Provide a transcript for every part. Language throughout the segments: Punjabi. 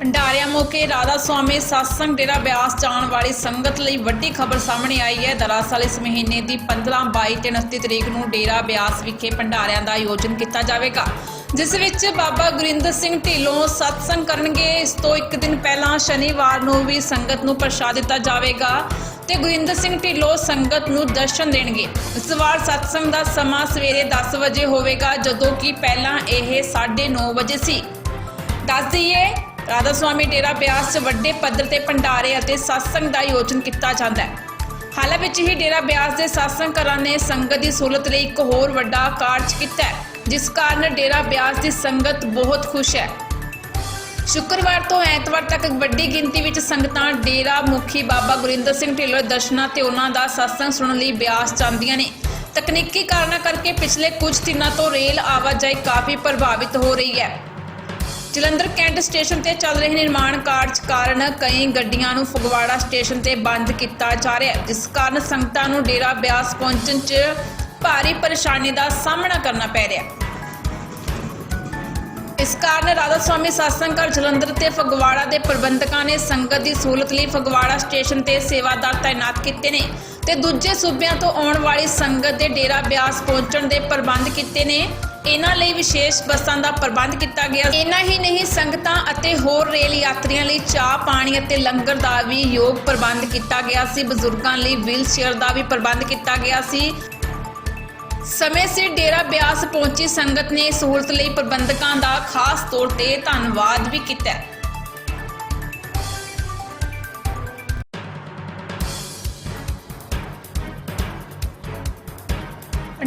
ਭੰਡਾਰਿਆਂ ਮੌਕੇ ਰਾਧਾ ਸਵਾਮੀ ਸਤਸੰਗ ਡੇਰਾ ਬਿਆਸ ਜਾਣ ਵਾਲੀ ਸੰਗਤ ਲਈ ਵੱਡੀ ਖਬਰ ਸਾਹਮਣੇ ਆਈ ਹੈ। ਦਰਅਸਲ ਇਸ ਮਹੀਨੇ ਦੀ 15 22 ਤੇ 29 ਤਰੀਕ ਨੂੰ ਡੇਰਾ ਬਿਆਸ ਵਿਖੇ ਭੰਡਾਰਿਆਂ ਦਾ ਆਯੋਜਨ ਕੀਤਾ ਜਾਵੇਗਾ, ਜਿਸ ਵਿੱਚ ਬਾਬਾ ਗੁਰਿੰਦਰ ਸਿੰਘ ਢਿੱਲੋਂ ਸਤਸੰਗ ਕਰਨਗੇ। ਇਸ ਤੋਂ ਇੱਕ ਦਿਨ ਪਹਿਲਾਂ ਸ਼ਨੀਵਾਰ ਨੂੰ ਵੀ ਸੰਗਤ ਨੂੰ ਪ੍ਰਸ਼ਾਦ ਦਿੱਤਾ ਜਾਵੇਗਾ ਤੇ ਗੁਰਿੰਦਰ ਸਿੰਘ ਢਿੱਲੋਂ ਸੰਗਤ ਨੂੰ ਦਰਸ਼ਨ ਦੇਣਗੇ। ਇਸ ਵਾਰ ਸਤਸੰਗ ਦਾ ਸਮਾਂ ਸਵੇਰੇ 10 ਵਜੇ ਹੋਵੇਗਾ, ਜਦੋਂ ਕਿ ਪਹਿਲਾਂ ਇਹ 9:30 ਵਜੇ ਸੀ। ਦੱਸ ਦਈਏ ਰਾਧਾ ਸੁਆਮੀ ਡੇਰਾ ਬਿਆਸ 'ਚ ਵੱਡੇ ਪੱਧਰ ਤੇ ਭੰਡਾਰੇ ਅਤੇ satsang ਦਾ ਆਯੋਜਨ ਕੀਤਾ ਜਾਂਦਾ ਹੈ। ਹਾਲਾਂ ਵਿੱਚ ਹੀ ਡੇਰਾ ਬਿਆਸ ਦੇ satsang ਘਰਾਂ ਨੇ ਸੰਗਤ ਦੀ ਸਹੂਲਤ ਲਈ ਇੱਕ ਹੋਰ ਵੱਡਾ ਕਾਰਜ ਕੀਤਾ ਹੈ, ਜਿਸ ਕਾਰਨ ਡੇਰਾ ਬਿਆਸ ਦੀ ਸੰਗਤ ਬਹੁਤ ਖੁਸ਼ ਹੈ। ਸ਼ੁੱਕਰਵਾਰ ਤੋਂ ਐਤਵਾਰ ਤੱਕ ਵੱਡੀ ਗਿਣਤੀ ਵਿੱਚ ਸੰਗਤਾਂ ਡੇਰਾ ਮੁਖੀ ਬਾਬਾ ਗੁਰਿੰਦਰ ਸਿੰਘ ਢਿੱਲੋਂ ਦਰਸ਼ਨਾਂ ਤੇ ਉਹਨਾਂ ਦਾ satsang ਸੁਣਨ ਲਈ ਬਿਆਸ ਜਾਂਦੀਆਂ ਨੇ। ਤਕਨੀਕੀ ਕਾਰਨਾਂ ਕਰਕੇ ਪਿਛਲੇ ਕੁਝ ਦਿਨਾਂ ਤੋਂ ਰੇਲ ਆਵਾਜਾਈ ਕਾਫੀ ਪ੍ਰਭਾਵਿਤ ਹੋ ਰਹੀ ਹੈ। ਜਲੰਧਰ ਕੈਂਟ ਸਟੇਸ਼ਨ ਤੇ ਚੱਲ ਰਹੇ ਨਿਰਮਾਣ ਕਾਰਜ ਕਾਰਨ ਕਈ ਗੱਡੀਆਂ ਨੂੰ ਫਗਵਾੜਾ ਸਟੇਸ਼ਨ ਤੇ ਬੰਦ ਕੀਤਾ ਜਾ ਰਿਹਾ ਹੈ। ਜਿਸ ਕਾਰਨ ਸੰਗਤਾਂ ਨੂੰ ਡੇਰਾ ਬਿਆਸ ਪਹੁੰਚਣ 'ਚ ਭਾਰੀ ਪਰੇਸ਼ਾਨੀ ਦਾ ਸਾਹਮਣਾ ਕਰਨਾ ਪੈ ਰਿਹਾ ਹੈ। ਇਸ ਕਾਰਨ ਰਾਧਾ ਸਵਾਮੀ satsang ਘਰ ਜਲੰਧਰ ਤੇ ਫਗਵਾੜਾ ਦੇ ਪ੍ਰਬੰਧਕਾਂ ਨੇ ਸੰਗਤ ਦੀ ਸਹੂਲਤ ਲਈ ਫਗਵਾੜਾ ਸਟੇਸ਼ਨ ਤੇ ਸੇਵਾਦਾਰ ਤਾਇਨਾਤ ਕੀਤੇ ਨੇ ਤੇ ਦੂਜੇ ਸੂਬਿਆਂ ਤੋਂ ਆਉਣ ਵਾਲੀ ਸੰਗਤ ਦੇ ਡੇਰਾ ਬਿਆਸ ਪਹੁੰਚਣ ਦੇ ਪ੍ਰਬੰਧ ਕੀਤੇ ਨੇ। ਇਹਨਾਂ ਲਈ ਵਿਸ਼ੇਸ਼ ਬੱਸਾਂ ਦਾ ਪ੍ਰਬੰਧ ਕੀਤਾ ਗਿਆ ਇਹਨਾਂ ਹੀ ਨਹੀਂ, ਸੰਗਤਾਂ ਅਤੇ ਹੋਰ ਰੇਲ ਯਾਤਰੀਆਂ ਲਈ ਚਾਹ, ਪਾਣੀ ਅਤੇ ਲੰਗਰ ਦਾ ਵੀ ਯੋਗ ਪ੍ਰਬੰਧ ਕੀਤਾ ਗਿਆ ਸੀ। ਬਜ਼ੁਰਗਾਂ ਲਈ ਵੀਲ ਚੇਅਰ ਦਾ ਵੀ ਪ੍ਰਬੰਧ ਕੀਤਾ ਗਿਆ ਸੀ। ਸਮੇਂ ਸਿਰ ਡੇਰਾ ਬਿਆਸ ਪਹੁੰਚੀ ਸੰਗਤ ਨੇ ਸਹੂਲਤ ਲਈ ਪ੍ਰਬੰਧਕਾਂ ਦਾ ਖਾਸ ਤੌਰ ਤੇ ਧੰਨਵਾਦ ਵੀ ਕੀਤਾ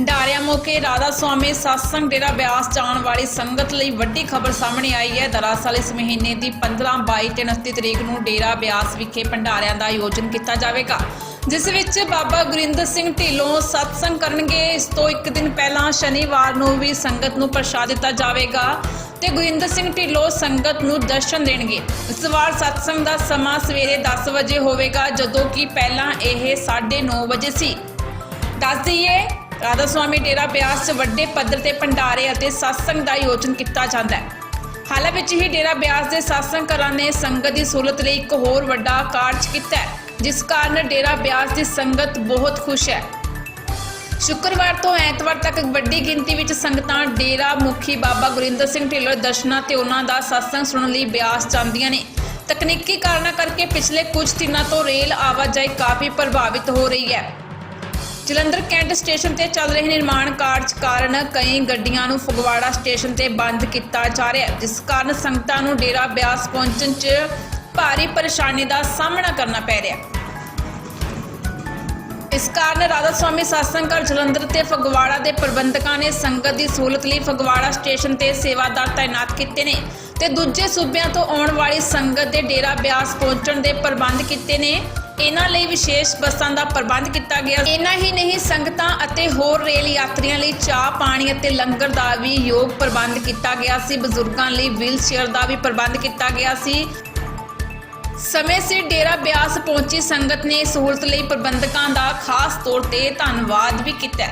ਭੰਡਾਰਿਆਂ ਮੌਕੇ ਰਾਧਾ ਸੁਆਮੀ satsang ਡੇਰਾ ਬਿਆਸ ਜਾਣ ਵਾਲੀ ਸੰਗਤ ਲਈ ਵੱਡੀ ਖਬਰ ਸਾਹਮਣੇ ਆਈ ਹੈ। ਦਰਅਸਲ ਇਸ ਮਹੀਨੇ ਦੀ 15 22 ਤੇ 29 ਤਰੀਕ ਨੂੰ ਡੇਰਾ ਬਿਆਸ ਵਿਖੇ ਭੰਡਾਰਿਆਂ ਦਾ ਆਯੋਜਨ ਕੀਤਾ ਜਾਵੇਗਾ, ਜਿਸ ਵਿੱਚ ਬਾਬਾ ਗੁਰਿੰਦਰ ਸਿੰਘ ਢਿੱਲੋਂ ਸਤਸੰਗ ਕਰਨਗੇ। ਇਸ ਤੋਂ ਇੱਕ ਦਿਨ ਪਹਿਲਾਂ ਸ਼ਨੀਵਾਰ ਨੂੰ ਵੀ ਸੰਗਤ ਨੂੰ ਪ੍ਰਸ਼ਾਦ ਦਿੱਤਾ ਜਾਵੇਗਾ ਤੇ ਗੁਰਿੰਦਰ ਸਿੰਘ ਢਿੱਲੋਂ ਸੰਗਤ ਨੂੰ ਦਰਸ਼ਨ ਦੇਣਗੇ। ਇਸ ਵਾਰ ਸਤਸੰਗ ਦਾ ਸਮਾਂ ਸਵੇਰੇ 10 ਵਜੇ ਹੋਵੇਗਾ, ਜਦੋਂ ਕਿ ਪਹਿਲਾਂ ਇਹ 9:30 ਵਜੇ ਸੀ। ਦੱਸ ਦਈਏ ਰਾਧਾ ਸੁਆਮੀ ਡੇਰਾ ਬਿਆਸ 'ਚ ਵੱਡੇ ਪੱਧਰ ਤੇ ਭੰਡਾਰੇ ਅਤੇ satsang ਦਾ ਆਯੋਜਨ ਕੀਤਾ ਜਾਂਦਾ ਹੈ। ਹਾਲਾਂ ਵਿੱਚ ਹੀ ਡੇਰਾ ਬਿਆਸ ਦੇ satsang ਘਰਾਂ ਨੇ ਸੰਗਤ ਦੀ ਸਹੂਲਤ ਲਈ ਇੱਕ ਹੋਰ ਵੱਡਾ ਕਾਰਜ ਕੀਤਾ ਹੈ, ਜਿਸ ਕਾਰਨ ਡੇਰਾ ਬਿਆਸ ਦੀ ਸੰਗਤ ਬਹੁਤ ਖੁਸ਼ ਹੈ। ਸ਼ੁੱਕਰਵਾਰ ਤੋਂ ਐਤਵਾਰ ਤੱਕ ਵੱਡੀ ਗਿਣਤੀ ਵਿੱਚ ਸੰਗਤਾਂ ਡੇਰਾ ਮੁਖੀ ਬਾਬਾ ਗੁਰਿੰਦਰ ਸਿੰਘ ਢਿੱਲੋਂ ਦਰਸ਼ਨਾਂ ਤੇ ਉਹਨਾਂ ਦਾ satsang ਸੁਣਨ ਲਈ ਬਿਆਸ ਜਾਂਦੀਆਂ ਨੇ। ਤਕਨੀਕੀ ਕਾਰਨਾਂ ਕਰਕੇ ਪਿਛਲੇ ਕੁਝ ਦਿਨਾਂ ਤੋਂ ਰੇਲ ਆਵਾਜਾਈ ਕਾਫੀ ਪ੍ਰਭਾਵਿਤ ਹੋ ਰਹੀ ਹੈ। ਜਲੰਧਰ ਕੈਂਟ ਸਟੇਸ਼ਨ ਤੇ ਚੱਲ ਰਹੇ ਨਿਰਮਾਣ ਕਾਰਜ ਕਾਰਨ ਕਈ ਗੱਡੀਆਂ ਨੂੰ ਫਗਵਾੜਾ ਸਟੇਸ਼ਨ ਤੇ ਬੰਦ ਕੀਤਾ ਜਾ ਰਿਹਾ ਹੈ। ਜਿਸ ਕਾਰਨ ਸੰਗਤਾਂ ਨੂੰ ਡੇਰਾ ਬਿਆਸ ਪਹੁੰਚਣ 'ਚ ਭਾਰੀ ਪਰੇਸ਼ਾਨੀ ਦਾ ਸਾਹਮਣਾ ਕਰਨਾ ਪੈ ਰਿਹਾ ਹੈ। ਇਸ ਕਾਰਨ ਰਾਧਾ ਸਵਾਮੀ satsang ਘਰ ਜਲੰਧਰ ਤੇ ਫਗਵਾੜਾ ਦੇ ਪ੍ਰਬੰਧਕਾਂ ਨੇ ਸੰਗਤ ਦੀ ਸਹੂਲਤ ਲਈ ਫਗਵਾੜਾ ਸਟੇਸ਼ਨ ਤੇ ਸੇਵਾਦਾਰ ਤਾਇਨਾਤ ਕੀਤੇ ਨੇ ਤੇ ਦੂਜੇ ਸੂਬਿਆਂ ਤੋਂ ਆਉਣ ਵਾਲੀ ਸੰਗਤ ਦੇ ਡੇਰਾ ਬਿਆਸ ਪਹੁੰਚਣ ਦੇ ਪ੍ਰਬੰਧ ਕੀਤੇ ਨੇ। ਇਹਨਾਂ ਲਈ ਵਿਸ਼ੇਸ਼ ਬੱਸਾਂ ਦਾ ਪ੍ਰਬੰਧ ਕੀਤਾ ਗਿਆ। ਇਹਨਾਂ ਹੀ ਨਹੀਂ, ਸੰਗਤਾਂ ਅਤੇ ਹੋਰ ਰੇਲ ਯਾਤਰੀਆਂ ਲਈ ਚਾਹ, ਪਾਣੀ ਅਤੇ ਲੰਗਰ ਦਾ ਵੀ ਯੋਗ ਪ੍ਰਬੰਧ ਕੀਤਾ ਗਿਆ ਸੀ। ਬਜ਼ੁਰਗਾਂ ਲਈ ਵੀਲ ਚੇਅਰ ਦਾ ਵੀ ਪ੍ਰਬੰਧ ਕੀਤਾ ਗਿਆ ਸੀ। ਸਮੇਂ ਸਿਰ ਡੇਰਾ ਬਿਆਸ ਪਹੁੰਚੀ ਸੰਗਤ ਨੇ ਸਹੂਲਤ ਲਈ ਪ੍ਰਬੰਧਕਾਂ ਦਾ ਖਾਸ ਤੌਰ ਤੇ ਧੰਨਵਾਦ ਵੀ ਕੀਤਾ